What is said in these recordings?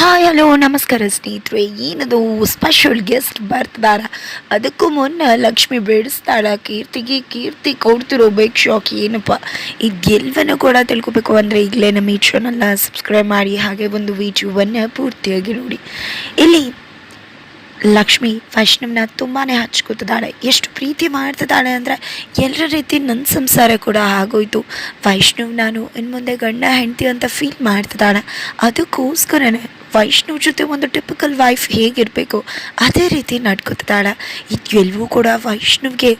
Hi, hello, ನಮಸ್ಕಾರ ಸ್ನೇಹಿತರೆ. ಏನದು ಸ್ಪೆಷಲ್ ಗೆಸ್ಟ್ ಬರ್ತಿದಾರ? ಅದಕ್ಕೂ ಮುನ್ನ ಲಕ್ಷ್ಮಿ ಬೇಡಿಸ್ತಾಳ ಕೀರ್ತಿಗೆ ಕೀರ್ತಿ ಕೊಡ್ತಿರೋ ಬೈಕ್ ಶಾಕ್ ಏನಪ್ಪ? ಇದೆಲ್ಲವನ್ನೂ ಕೂಡ ತಿಳ್ಕೊಬೇಕು ಅಂದರೆ ಈಗಲೇ ನಮ್ಮ ಈ ಚಾನಲ್ನ ಸಬ್ಸ್ಕ್ರೈಬ್ ಮಾಡಿ, ಹಾಗೆ ಒಂದು ವಿಡಿಯೋವನ್ನು ಪೂರ್ತಿಯಾಗಿ ನೋಡಿ. ಇಲ್ಲಿ ಲಕ್ಷ್ಮಿ ವೈಷ್ಣವ್ನ ತುಂಬಾ ಹಚ್ಕೋತಿದ್ದಾಳೆ. ಎಷ್ಟು ಪ್ರೀತಿ ಮಾಡ್ತಿದ್ದಾಳೆ ಅಂದರೆ ಎಲ್ಲರ ರೀತಿ ನನ್ನ ಸಂಸಾರ ಕೂಡ ಆಗೋಯ್ತು. ವೈಷ್ಣವ್ ನಾನು ಇನ್ನು ಮುಂದೆ ಗಂಡ, ಹೆಂಡತಿ ಅಂತ ಫೀಲ್ ಮಾಡ್ತಿದ್ದಾಳೆ. ಅದಕ್ಕೋಸ್ಕರನೇ ವೈಷ್ಣವ್ ಜೊತೆ ಒಂದು ಟಿಪಿಕಲ್ ವೈಫ್ ಹೇಗಿರಬೇಕು, ಅದೇ ರೀತಿ ನಡ್ಕೊತಿದ್ದಾಳೆ. ಇದು ಎಲ್ಲವೂ ಕೂಡ ವೈಷ್ಣವ್ಗೆ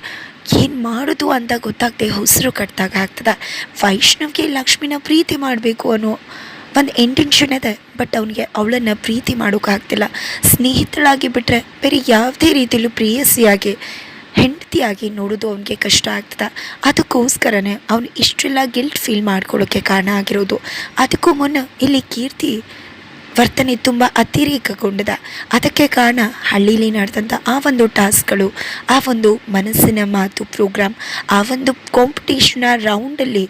ಏನು ಮಾಡೋದು ಅಂತ ಗೊತ್ತಾಗದೆ ಹೊಸರು ಕಟ್ಟಿದಾಗ ಆಗ್ತದೆ. ವೈಷ್ಣವ್ಗೆ ಲಕ್ಷ್ಮಿನ ಪ್ರೀತಿ ಮಾಡಬೇಕು ಅನ್ನೋ ಒಂದು ಇಂಟೆನ್ಷನ್ ಇದೆ ಬಟ್ ಅವನಿಗೆ ಅವಳನ್ನು ಪ್ರೀತಿ ಮಾಡೋಕ್ಕಾಗ್ತಿಲ್ಲ ಸ್ನೇಹಿತಳಾಗಿ ಬಿಟ್ಟರೆ ಬೇರೆ ಯಾವುದೇ ರೀತಿಯಲ್ಲೂ ಪ್ರೇಯಸಿಯಾಗಿ, ಹೆಂಡತಿಯಾಗಿ ನೋಡೋದು ಅವನಿಗೆ ಕಷ್ಟ ಆಗ್ತದೆ. ಅದಕ್ಕೋಸ್ಕರನೇ ಅವನು ಇಷ್ಟೆಲ್ಲ ಗಿಲ್ಟ್ ಫೀಲ್ ಮಾಡ್ಕೊಳ್ಳೋಕ್ಕೆ ಕಾರಣ ಆಗಿರೋದು. ಅದಕ್ಕೂ ಮುನ್ನ ಇಲ್ಲಿ ಕೀರ್ತಿ ವರ್ತನೆ ತುಂಬ ಅತಿರೇಕಗೊಂಡಿದೆ. ಅದಕ್ಕೆ ಕಾರಣ ಹಳ್ಳೀಲಿ ನಡೆದಂಥ ಆ ಒಂದು ಟಾಸ್ಕ್ಗಳು, ಆ ಒಂದು ಮನಸ್ಸಿನ ಮಾತು ಪ್ರೋಗ್ರಾಮ್ ಆ ಒಂದು ಕಾಂಪಿಟೇಷನ್ನ ರೌಂಡಲ್ಲಿ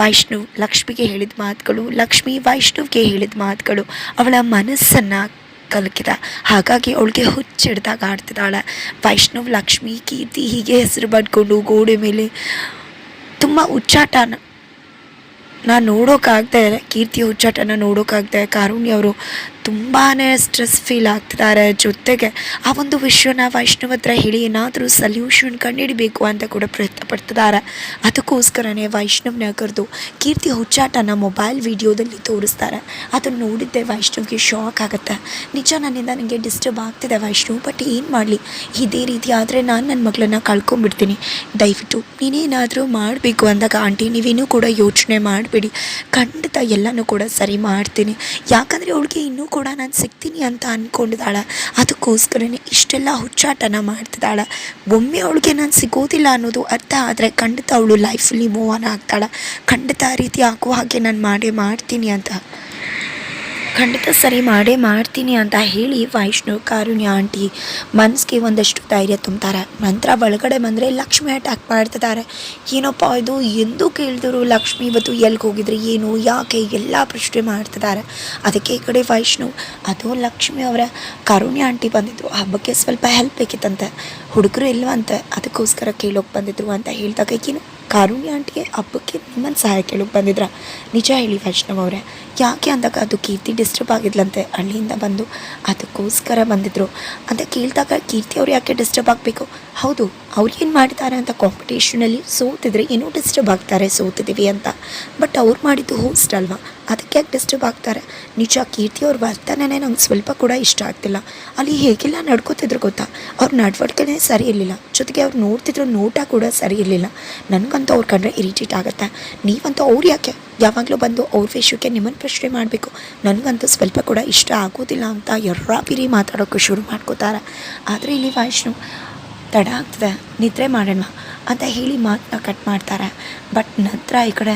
ವೈಷ್ಣವ್ ಲಕ್ಷ್ಮಿಗೆ ಹೇಳಿದ ಮಾತುಗಳು, ಲಕ್ಷ್ಮಿ ವೈಷ್ಣವ್ಗೆ ಹೇಳಿದ ಮಾತುಗಳು ಅವಳ ಮನಸ್ಸನ್ನು ಕಲಕಿದ. ಹಾಗಾಗಿ ಅವಳಿಗೆ ಹುಚ್ಚಿಡ್ದಾಗ ಆಡ್ತಿದ್ದಾಳೆ. ವೈಷ್ಣವ್ ಲಕ್ಷ್ಮಿ ಕೀರ್ತಿ ಹೀಗೆ ಹೆಸರು ಪಡ್ಕೊಂಡು ಗೋಡೆ ಮೇಲೆ ತುಂಬ ಉಚ್ಚಾಟನ ನಾನು ನೋಡೋಕ್ಕಾಗದೆ ಕೀರ್ತಿ ಹುಚ್ಚಾಟನ ನೋಡೋಕ್ಕಾಗದೆ ಕಾರುಣ್ಯ ಅವರು ತುಂಬಾ ಸ್ಟ್ರೆಸ್ ಫೀಲ್ ಆಗ್ತಿದ್ದಾರೆ ಜೊತೆಗೆ ಆ ಒಂದು ವಿಷಯನ ವೈಷ್ಣವ್ ಹತ್ರ ಹೇಳಿ ಏನಾದರೂ ಸಲ್ಯೂಷನ್ ಕಂಡುಹಿಡಿಬೇಕು ಅಂತ ಕೂಡ ಪ್ರಯತ್ನ ಪಡ್ತಿದ್ದಾರೆ. ಅದಕ್ಕೋಸ್ಕರನೇ ವೈಷ್ಣವ್ನ ಕರೆದು ಕೀರ್ತಿ ಹುಚ್ಚಾಟನ ಮೊಬೈಲ್ ವಿಡಿಯೋದಲ್ಲಿ ತೋರಿಸ್ತಾರೆ. ಅದನ್ನು ನೋಡಿದ್ದೆ ವೈಷ್ಣವ್ಗೆ ಶಾಕ್ ಆಗುತ್ತೆ. ನಿಜ ನನ್ನಿಂದ ನನಗೆ ಡಿಸ್ಟರ್ಬ್ ಆಗ್ತಿದೆ ವೈಷ್ಣವ್ ಬಟ್ ಏನು ಮಾಡಲಿ? ಇದೇ ರೀತಿ ಆದರೆ ನಾನು ನನ್ನ ಮಗಳನ್ನು ಕಳ್ಕೊಂಡ್ಬಿಡ್ತೀನಿ. ದಯವಿಟ್ಟು ನೀನೇನಾದರೂ ಮಾಡಬೇಕು ಅಂದಾಗ ಆಂಟಿ ನೀವೇನೂ ಕೂಡ ಯೋಚನೆ ಮಾಡಬೇಡಿ ಖಂಡಿತ ಎಲ್ಲನೂ ಕೂಡ ಸರಿ ಮಾಡ್ತೀನಿ. ಯಾಕಂದರೆ ಅವಳಿಗೆ ಇನ್ನೂ ಕೂಡ ನಾನು ಸಿಗ್ತೀನಿ ಅಂತ ಅಂದ್ಕೊಂಡಿದ್ದಾಳೆ ಅದಕ್ಕೋಸ್ಕರನೇ ಇಷ್ಟೆಲ್ಲ ಹುಚ್ಚಾಟನ ಮಾಡ್ತಿದ್ದಾಳೆ. ಒಮ್ಮೆ ಅವಳಿಗೆ ನಾನು ಸಿಗೋದಿಲ್ಲ ಅನ್ನೋದು ಅರ್ಥ ಆದರೆ ಖಂಡಿತ ಅವಳು ಲೈಫಲ್ಲಿ ಮೂವ್ ಆನ್ ಆಗ್ತಾಳೆ. ಖಂಡಿತ ಆ ರೀತಿ ಆಗುವ ಹಾಗೆ ನಾನು ಮಾಡೇ ಮಾಡ್ತೀನಿ ಅಂತ. ಖಂಡಿತ ಸರಿ ಮಾಡೇ ಮಾಡ್ತೀನಿ ಅಂತ ಹೇಳಿ ವೈಷ್ಣವ್, ಕಾರುಣ್ಯ ಆಂಟಿ ಮನಸ್ಸಿಗೆ ಒಂದಷ್ಟು ಧೈರ್ಯ ತುಂಬ್ತಾರೆ. ನಂತರ ಒಳಗಡೆ ಬಂದರೆ ಲಕ್ಷ್ಮಿ ಅಟ್ಯಾಕ್ ಮಾಡ್ತಿದ್ದಾರೆ. ಏನಪ್ಪ ಇದು? ಎಂದು ಕೇಳಿದ್ರು ಲಕ್ಷ್ಮಿ ಇವತ್ತು ಎಲ್ಲಿ ಹೋಗಿದ್ರು? ಏನು? ಯಾಕೆ? ಎಲ್ಲ ಪ್ರಶ್ನೆ ಮಾಡ್ತಿದ್ದಾರೆ. ಅದಕ್ಕೆ ಈ ಕಡೆ ವೈಷ್ಣವ್, ಅದು ಲಕ್ಷ್ಮಿ ಅವರ ಕಾರುಣ್ಯ ಆಂಟಿ ಬಂದಿದ್ರು. ಹಬ್ಬಕ್ಕೆ ಸ್ವಲ್ಪ ಹೆಲ್ಪ್ ಬೇಕಿತ್ತಂತೆ. ಹುಡುಗರು ಇಲ್ವಂತೆ, ಅದಕ್ಕೋಸ್ಕರ ಕೇಳೋಕೆ ಬಂದಿದ್ರು ಅಂತ ಹೇಳಿದಾಗ ಏನು ಕಾರುಣ್ಯ ಆಂಟಿಗೆ ಹಬ್ಬಕ್ಕೆ ನಿಮ್ಮನ್ನು ಸಹಾಯ ಕೇಳೋಕೆ ಬಂದಿದ್ರ. ನಿಜ ಹೇಳಿ ವೈಷ್ಣವ್ ಅವರೇ. ಯಾಕೆ ಅಂದಾಗ ಅದು ಕೀರ್ತಿ ಡಿಸ್ಟರ್ಬ್ ಆಗಿದ್ಲಂತೆ. ಹಳ್ಳಿಯಿಂದ ಬಂದು ಅದಕ್ಕೋಸ್ಕರ ಬಂದಿದ್ರು. ಅಂತ ಕೇಳಿದಾಗ ಕೀರ್ತಿ ಅವ್ರು ಯಾಕೆ ಡಿಸ್ಟರ್ಬ್ ಆಗಬೇಕು? ಹೌದು, ಅವ್ರು ಏನು ಮಾಡ್ತಾರೆ ಅಂತ ಕಾಂಪಿಟೇಷನಲ್ಲಿ ಸೋತಿದ್ರೆ ಏನೋ ಡಿಸ್ಟರ್ಬ್ ಆಗ್ತಾರೆ, ಸೋತಿದ್ದೀವಿ ಅಂತ. ಬಟ್ ಅವ್ರು ಮಾಡಿದ್ದು ಹೋಸ್ಟ್ ಅಲ್ವಾ? ಅದಕ್ಕೆ ಯಾಕೆ ಡಿಸ್ಟರ್ಬ್ ಆಗ್ತಾರೆ? ನಿಜ ಕೀರ್ತಿ ಅವ್ರ ವರ್ತನೆನೇ ನಂಗೆ ಸ್ವಲ್ಪ ಕೂಡ ಇಷ್ಟ ಆಗ್ತಿಲ್ಲ. ಅಲ್ಲಿ ಹೇಗೆಲ್ಲ ನಡ್ಕೋತಿದ್ರು ಗೊತ್ತಾ? ಅವ್ರ ನಡವಳಿಕೆನೇ ಸರಿ ಇರಲಿಲ್ಲ. ಜೊತೆಗೆ ಅವ್ರು ನೋಡ್ತಿದ್ರು ನೋಟ ಕೂಡ ಸರಿ ಇರಲಿಲ್ಲ. ನನಗಂತೂ ಅವ್ರು ಕಂಡ್ರೆ ಇರಿಟೇಟ್ ಆಗುತ್ತೆ. ನೀವಂತೂ ಅವ್ರು ಯಾಕೆ? ಯಾವಾಗಲೂ ಬಂದು ಅವ್ರ ವಿಷಯಕ್ಕೆ ನಿಮ್ಮನ್ನು ಪ್ರಶ್ನೆ ಮಾಡಬೇಕು. ನನಗಂತೂ ಸ್ವಲ್ಪ ಕೂಡ ಇಷ್ಟ ಆಗೋದಿಲ್ಲ ಅಂತ ಎರ್ರಾಪಿರಿ ಮಾತಾಡೋಕ್ಕೆ ಶುರು ಮಾಡ್ಕೋತಾರೆ. ಆದರೆ ಇಲ್ಲಿ ವೈಷ್ಣು, ತಡ ಆಗ್ತದೆ, ನಿದ್ರೆ ಮಾಡೋಣ ಅಂತ ಹೇಳಿ ಮಾತನ್ನ ಕಟ್ ಮಾಡ್ತಾರೆ. ಬಟ್ ನಂತರ ಈ ಕಡೆ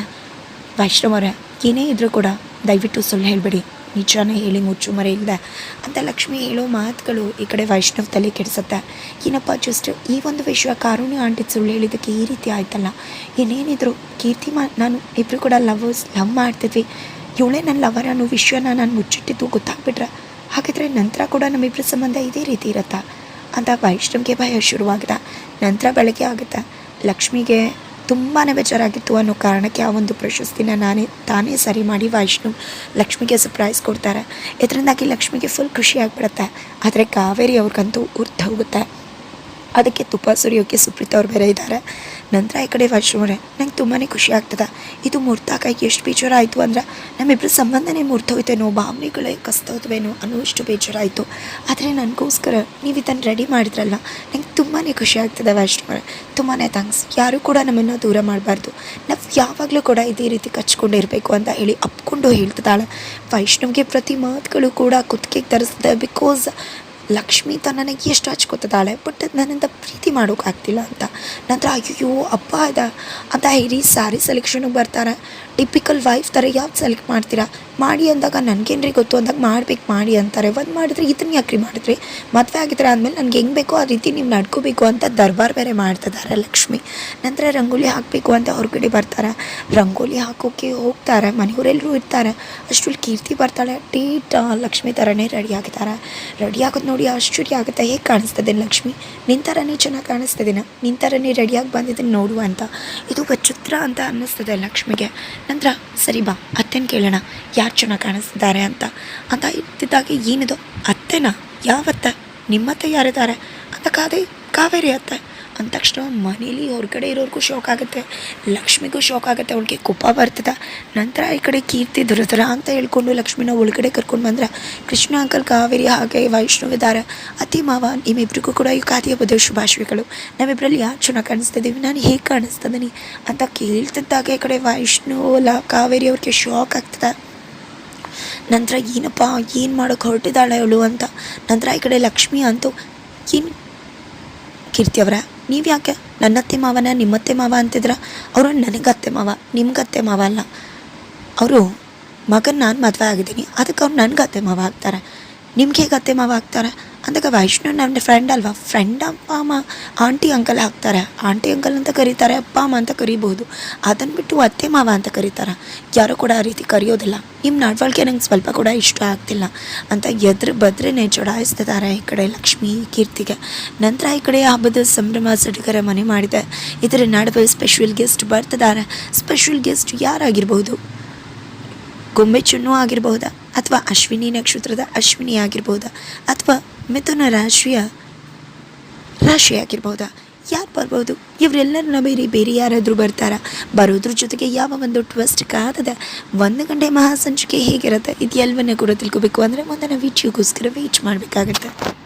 ವೈಷ್ಣವರೇ, ಏನೇ ಇದ್ದರೂ ಕೂಡ ದಯವಿಟ್ಟು ಸುಳ್ಳು ಹೇಳಬೇಡಿ. ನಿಜಾನೇ ಹೇಳಿ ಮುಚ್ಚು ಮರೆ ಇಲ್ಲದೆ ಅಂತ ಲಕ್ಷ್ಮಿ ಹೇಳೋ ಮಾತುಗಳು ಈ ಕಡೆ ವೈಷ್ಣವ್ ತಲೆ ಕೆಡಿಸುತ್ತೆ. ಏನಪ್ಪ ಜಸ್ಟ್ ಈ ಒಂದು ವಿಷಯ ಕಾರುಣ್ಯ ಆಂಟಿ ಸುಳ್ಳು ಹೇಳಿದ್ದಕ್ಕೆ ಈ ರೀತಿ ಆಯ್ತಲ್ಲ? ಏನೇನಿದ್ರು ಕೀರ್ತಿ ಮಾ ನಾನು ಇಬ್ಬರು ಕೂಡ ಲವರ್ಸ್ ಲವ್ ಮಾಡ್ತಿದ್ವಿ. ಇವಳೇ ನನ್ನ ಲವರ್ ಅನ್ನೋ ವಿಷಯನ ನಾನು ಮುಚ್ಚಿಟ್ಟಿದ್ದು ಗೊತ್ತಾಗ್ಬಿಟ್ರೆ ಹಾಗಿದ್ರೆ ನಂತರ ಕೂಡ ನಮ್ಮಿಬ್ಬರ ಸಂಬಂಧ ಇದೇ ರೀತಿ ಇರುತ್ತಾ? ಅಂತ ವೈಷ್ಣವ್ಗೆ ಭಯ ಶುರುವಾಗಿದೆ. ನಂತರ ಬೆಳಗ್ಗೆ ಆಗುತ್ತೆ. ಲಕ್ಷ್ಮಿಗೆ ತುಂಬಾ ಬೇಜಾರಾಗಿತ್ತು ಅನ್ನೋ ಕಾರಣಕ್ಕೆ ಆ ಒಂದು ಪ್ರಶಸ್ತಿನ ನಾನೇ, ತಾನೇ ಸರಿ ಮಾಡಿ ವೈಷ್ಣವ್ ಲಕ್ಷ್ಮಿಗೆ ಸರ್ಪ್ರೈಸ್ ಕೊಡ್ತಾರೆ. ಇದರಿಂದಾಗಿ ಲಕ್ಷ್ಮಿಗೆ ಫುಲ್ ಖುಷಿ ಆಗಿಬಿಡುತ್ತೆ. ಆದರೆ ಕಾವೇರಿ ಅವ್ರಿಗಂತೂ ಉರ್ದು ಹೋಗುತ್ತೆ. ಅದಕ್ಕೆ ತುಪ್ಪ ಸುರಿಯೋಕ್ಕೆ ಸುಪ್ರೀತ್ ಅವ್ರು ಬೇರೆ ಇದ್ದಾರೆ. ನಂತರ ಈ ಕಡೆ ವೈಷ್ಣವರೇ ನಂಗೆ ತುಂಬಾ ಖುಷಿ ಆಗ್ತದೆ. ಇದು ಮುರ್ತಾಕ ಎಷ್ಟು ಬೇಜಾರಾಯಿತು ಅಂದ್ರೆ ನಮ್ಮಿಬ್ಬರ ಸಂಬಂಧನೇ ಮುರ್ತೋಯ್ತೇನೋ ಭಾವನೆಗಳೇ ಕಸ್ತೋದ್ವೇನೋ ಅನ್ನೋಷ್ಟು ಬೇಜಾರಾಯಿತು. ಆದರೆ ನನಗೋಸ್ಕರ ನೀವು ಇದನ್ನು ರೆಡಿ ಮಾಡಿದ್ರಲ್ಲ, ನಂಗೆ ತುಂಬಾ ಖುಷಿ ಆಗ್ತದೆ ವೈಷ್ಣವರೇ ತುಂಬಾ ಥ್ಯಾಂಕ್ಸ್ ಯಾರೂ ಕೂಡ ನಮ್ಮನ್ನು ದೂರ ಮಾಡಬಾರ್ದು. ನಾವು ಯಾವಾಗಲೂ ಕೂಡ ಇದೇ ರೀತಿ ಕಚ್ಕೊಂಡಿರಬೇಕು ಅಂತ ಹೇಳಿ ಅಪ್ಕೊಂಡು ಹೇಳ್ತಿದ್ದಾಳೆ. ವೈಷ್ಣವ್ಗೆ ಪ್ರತಿ ಮಾತುಗಳು ಕೂಡ ಕುತ್ತಿಗೆಗೆ ತರಿಸ್ತದೆ ಬಿಕಾಸ್ ಲಕ್ಷ್ಮಿ ತನ್ನನ್ನು ಎಷ್ಟು ಹಚ್ಕೋತಿದ್ದಾಳೆ ಬಟ್ ನನ್ನಿಂದ ಪ್ರೀತಿ ಮಾಡೋಕ್ಕಾಗ್ತಿಲ್ಲ ಅಂತ. ನಂತರ ಅಯ್ಯೋ ಅಪ್ಪ ಅದ. ಅಂತ ಹೇಳಿ ಸ್ಯಾರಿ ಸೆಲೆಕ್ಷನಿಗೆ ಬರ್ತಾರೆ. ಟಿಪಿಕಲ್ ವೈಫ್ ಥರ ಯಾವ್ದು ಸೆಲೆಕ್ಟ್ ಮಾಡ್ತೀರಾ? ಮಾಡಿ ಅಂದಾಗ ನನಗೇನ್ರಿ ಗೊತ್ತು? ಅಂದಾಗ ಮಾಡ್ಬೇಕು, ಮಾಡಿ ಅಂತಾರೆ. ಒಂದು ಮಾಡಿದ್ರೆ ಇದನ್ನ ಯಾಕ್ರಿ ಮಾಡಿದ್ರಿ? ಮದುವೆ ಆಗಿದ್ರೆ ಆದಮೇಲೆ ನನಗೆ ಹೆಂಗೆ ಬೇಕೋ ಆ ರೀತಿ ನೀವು ನಡ್ಕೋಬೇಕು ಅಂತ ದರ್ಬಾರ್ ಬೇರೆ ಮಾಡ್ತಿದ್ದಾರೆ ಲಕ್ಷ್ಮಿ. ನಂತರ ರಂಗೋಲಿ ಹಾಕಬೇಕು ಅಂತ ಹೊರಗಡೆ ಬರ್ತಾರೆ. ರಂಗೋಲಿ ಹಾಕೋಕ್ಕೆ ಹೋಗ್ತಾರೆ ಮನೆಯವರೆಲ್ಲರೂ ಇರ್ತಾರೆ. ಅಷ್ಟರಲ್ಲಿ ಕೀರ್ತಿ ಬರ್ತಾಳೆ. ಟೀಟ್ ಲಕ್ಷ್ಮಿ ಥರನೇ ರೆಡಿ ಆಗಿದ್ದಾರೆ. ರೆಡಿ ಆಗೋದು ಆಶ್ಚರ್ಯ ಆಗುತ್ತೆ. ಹೇಗೆ ಕಾಣಿಸ್ತದೆ ಲಕ್ಷ್ಮಿ? ನಿಂತರನೇ ಚೆನ್ನಾಗಿ ಕಾಣಿಸ್ತಿದ್ದೀನ ನಿಂತರನೇ ರೆಡಿಯಾಗಿ ಬಂದಿದ್ದೀನಿ ನೋಡುವ ಅಂತ. ಇದು ವಿಚಿತ್ರ ಅಂತ ಅನ್ನಿಸ್ತದೆ ಲಕ್ಷ್ಮಿಗೆ. ನಂತರ, ಸರಿ ಬಾ, ಅತ್ತೆನ ಕೇಳೋಣ. ಯಾರು ಚೆನ್ನಾಗಿ ಕಾಣಿಸ್ತಿದ್ದಾರೆ ಅಂತ. ಅಂತ ಇದ್ದಿದ್ದಾಗೆ ಏನಿದು? ಅತ್ತೆನಾ? ಯಾವತ್ತೆ? ನಿಮ್ಮತ್ತೆ ಯಾರಿದ್ದಾರೆ? ಅಂತ ಕಾದೆ ಕಾವೇರಿ ಅತ್ತೆ. ಅಂದ ತಕ್ಷಣ ಮನೇಲಿ ಹೊರಗಡೆ ಇರೋರಿಗೂ ಶಾಕ್ ಆಗುತ್ತೆ, ಲಕ್ಷ್ಮಿಗೂ ಶಾಕ್ ಆಗುತ್ತೆ, ಅವಳಿಗೆ ಕೋಪ ಬರ್ತದೆ. ನಂತರ ಈ ಕಡೆ ಕೀರ್ತಿ ದುರದರ ಅಂತ ಹೇಳ್ಕೊಂಡು ಲಕ್ಷ್ಮಿನ ಒಳಗಡೆ ಕರ್ಕೊಂಡು ಬಂದ್ರೆ, ಕೃಷ್ಣ, ಅಂಕಲ್, ಕಾವೇರಿ ಹಾಗೆ ವೈಷ್ಣವ ಇದ್ದಾರೆ ಅತಿ ಮಾವ, ನಿಮ್ಮಿಬ್ರಿಗೂ ಕೂಡ ಈ ಖಾದಿ ಹಬ್ಬದ ಶುಭಾಶಯಗಳು. ನಾವಿಬ್ಬರಲ್ಲಿ ಯಾರು ಚೆನ್ನಾಗಿ ಕಾಣಿಸ್ತಿದ್ದೀವಿ ನಾನು ಹೇಗೆ ಕಾಣಿಸ್ತಿದ್ದೀನಿ ಅಂತ ಕೇಳ್ತಿದ್ದಾಗ ಈ ಕಡೆ ವೈಷ್ಣು ಲ, ಕಾವೇರಿ ಅವ್ರಿಗೆ ಶಾಕ್ ಆಗ್ತದೆ. ನಂತರ ಏನಪ್ಪ, ಏನು ಮಾಡೋಕೆ ಹೊರಟಿದ್ದಾಳೆ ಅವಳು ಅಂತ. ನಂತರ ಈ ಕಡೆ ಲಕ್ಷ್ಮಿ ಅಂತೂ, ಏನು ಕೀರ್ತಿ ಅವರ? ನೀವು ಯಾಕೆ ನನ್ನ ಅತ್ತೆ ಮಾವನ, ನಿಮ್ಮತ್ತೆ ಮಾವ ಅಂತಿದ್ರ ಅವರು ನನಗೆ ಅತ್ತೆ ಮಾವ ನಿಮ್ಗೆ ಅತ್ತೆ ಮಾವ ಅಲ್ಲ. ಅವರು ಮಗನ ನಾನು ಮದುವೆ ಆಗಿದ್ದೀನಿ, ಅದಕ್ಕೆ ಅವ್ರು ನನಗೆ ಅತ್ತೆ ಮಾವ ಆಗ್ತಾರೆ. ನಿಮ್ಗೆ ಹೇಗೆ ಅತ್ತೆ ಮಾವ ಆಗ್ತಾರೆ? ಅಂದಾಗ ವೈಷ್ಣವ್ ನನ್ನ ಫ್ರೆಂಡ್ ಅಲ್ವಾ? ಫ್ರೆಂಡ್ ಅಪ್ಪ, ಅಮ್ಮ ಆಂಟಿ ಅಂಕಲ್ ಹಾಕ್ತಾರೆ ಆಂಟಿ ಅಂಕಲ್ ಅಂತ ಕರೀತಾರೆ, ಅಪ್ಪ, ಅಮ್ಮ ಅಂತ ಕರಿಬೋದು ಅದನ್ನು ಬಿಟ್ಟು ಅತ್ತೆ, ಮಾವ ಅಂತ ಕರೀತಾರೆ. ಯಾರು ಕೂಡ ಆ ರೀತಿ ಕರೆಯೋದಿಲ್ಲ. ನಿಮ್ಮ ನಡವಳಿಕೆ ನಂಗೆ ಸ್ವಲ್ಪ ಕೂಡ ಇಷ್ಟ ಆಗ್ತಿಲ್ಲ. ಅಂತ ಎದ್ರ ಬದ್ರೇ ಚುಡಾಯಿಸ್ತಿದ್ದಾರೆ ಈ ಕಡೆ ಲಕ್ಷ್ಮಿ, ಕೀರ್ತಿಗೆ. ನಂತರ ಈ ಕಡೆ ಹಬ್ಬದ ಸಂಭ್ರಮ, ಸಡಗರ ಮನೆ ಮಾಡಿದೆ. ಇದರ ನಡುವೆ ಸ್ಪೆಷಲ್ ಗೆಸ್ಟ್ ಬರ್ತಿದ್ದಾರೆ ಸ್ಪೆಷಲ್ ಗೆಸ್ಟ್ ಯಾರಾಗಿರ್ಬೋದು ಗೊಂಬೆ ಚುನ್ನು ಆಗಿರ್ಬಹುದಾ ಅಥವಾ ಅಶ್ವಿನಿ ನಕ್ಷತ್ರದ ಅಶ್ವಿನಿ ಆಗಿರ್ಬೋದಾ? ಅಥವಾ ಮಿಥುನ ರಾಶಿಯ ರಾಶಿ ಯಾರು ಬರ್ಬೋದು? ಇವರೆಲ್ಲರನ್ನ ಬೇರೆ ಬೇರೆ ಯಾರಾದರೂ ಬರ್ತಾರ? ಬರೋದ್ರ ಜೊತೆಗೆ ಯಾವ ಒಂದು ಟ್ವಿಸ್ಟ್ ಕಾದದ? ಒಂದು ಗಂಟೆ ಮಹಾಸಂಚಿಕೆ ಹೇಗಿರುತ್ತೆ? ಇದು ಎಲ್ಲವನ್ನ ಕೂಡ ತಿಳ್ಕೊಬೇಕು. ಅಂದರೆ ಮುಂದಿನ ವೀಡಿಯೋಗೋಸ್ಕರ ವೇಟ್ ಮಾಡಬೇಕಾಗತ್ತೆ.